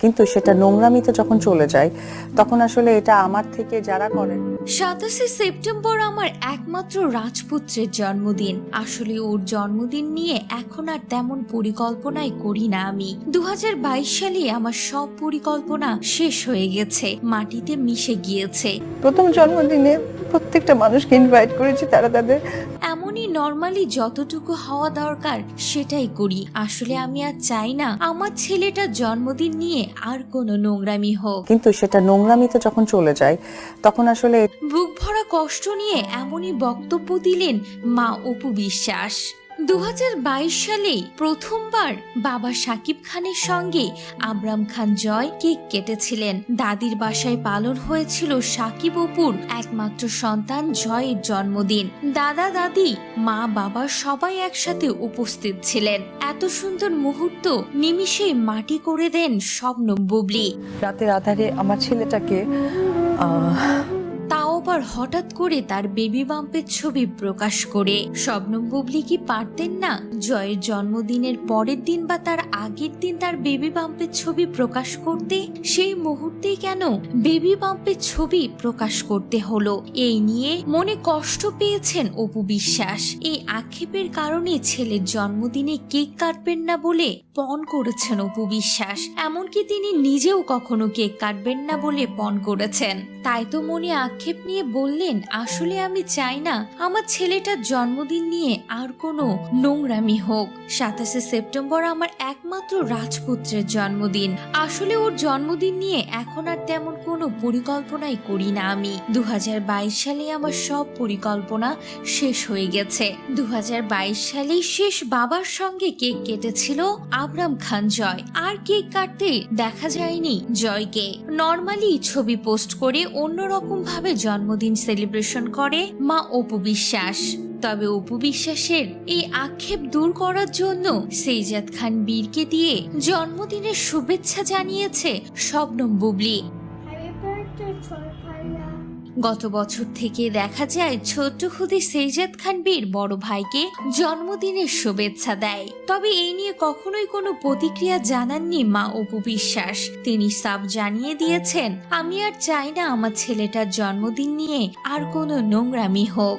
কিন্তু সেটা নোংরামিতে যখন চলে যায় তখন আসলে এটা আমার থেকে যারা করেন সাতাশে সেপ্টেম্বর আমার একমাত্র রাজপুত্রের জন্মদিন। আসলে ওর জন্মদিন নিয়ে এখন আর তেমন পরিকল্পনাই করি না আমি। দু হাজার বাইশ সালে আমার সব পরিকল্পনা শেষ হয়ে গেছে মাটিতে মিশে গিয়েছে। প্রথম জন্মদিনে প্রত্যেকটা মানুষকে ইনভাইট করেছি তারা তাদের নর্মালি যতটুকু হওয়া দরকার সেটাই করি। আসলে আমি আর চাই না আমার ছেলেটা জন্মদিন নিয়ে আর কোনো নোংরামি হোক। কিন্তু সেটা নোংরামিতে যখন চলে যায় তখন আসলে বুক ভরা কষ্ট নিয়ে এমনই বক্তব্য দিলেন মা অপু বিশ্বাস। দু হাজার বাইশ সালে প্রথমবার বাবা সাকিব খানের সঙ্গে আবরাম খান জয় কেক কেটেছিলেন। দাদির বাসায় পালন হয়েছিল সাকিব অপুর একমাত্র সন্তান জয়ের জন্মদিন। দাদা, দাদি, মা, বাবা সবাই একসাথে উপস্থিত ছিলেন। এত সুন্দর মুহূর্ত নিমিষেই মাটি করে দেন স্বপ্ন বুবলি। রাতের আধারে আমার ছেলেটাকে আবার হঠাৎ করে তার বেবি বাম্পের ছবি প্রকাশ করে। শবনম বুবলি কি পারতেন না? জয়ের জন্মদিনের পরের দিন বা তার আগের দিন তার বেবি বাম্পের ছবি প্রকাশ করতে? সেই মুহূর্তেই কেন বেবি বাম্পের ছবি প্রকাশ করতে হলো? এই নিয়ে মনে কষ্ট পেয়েছেন অপু বিশ্বাস। এই আক্ষেপের কারণে ছেলের জন্মদিনে কেক কাটবেন না বলে পণ করেছেন অপু বিশ্বাস। এমনকি তিনি নিজেও কখনো কেক কাটবেন না বলে পণ করেছেন। তাই তো মনে আক্ষেপ নিয়ে বললেন, আসলে আমি চাই না আমার ছেলেটার জন্মদিন নিয়ে আর কোনো নোংরামি হোক। সাতাশে সেপ্টেম্বর আমার একমাত্র রাজপুত্রের জন্মদিন। আসলে ওর জন্মদিন নিয়ে এখন আর তেমন কোনো পরিকল্পনাই করি না আমি। দু হাজার বাইশ সালে আমার সব পরিকল্পনা শেষ হয়ে গেছে। দু সালেই শেষ বাবার সঙ্গে কেক কেটেছিল আবরাম খান জয়। আর কেক কাটতে দেখা যায়নি জয়কে। নর্মালি ছবি পোস্ট করে অন্যরকম ভাবে জন্মদিন সেলিব্রেশন করে মা অপু বিশ্বাস। তবে অপু বিশ্বাসের এই আক্ষেপ দূর করার জন্য সেইজাদ খান বীরকে দিয়ে জন্মদিনের শুভেচ্ছা জানিয়েছে শবনম বুবলি। গত বছর থেকে দেখা যায় ছোট্ট খুদে সেজাদ খান বীর বড় ভাইকে জন্মদিনের শুভেচ্ছা দেয়। তবে এই নিয়ে কখনোই কোনো প্রতিক্রিয়া জানাননি মা অপু বিশ্বাস। তিনি সাব জানিয়ে দিয়েছেন, আমি আর চাই না আমার ছেলেটার জন্মদিন নিয়ে আর কোনো নোংরামি হোক।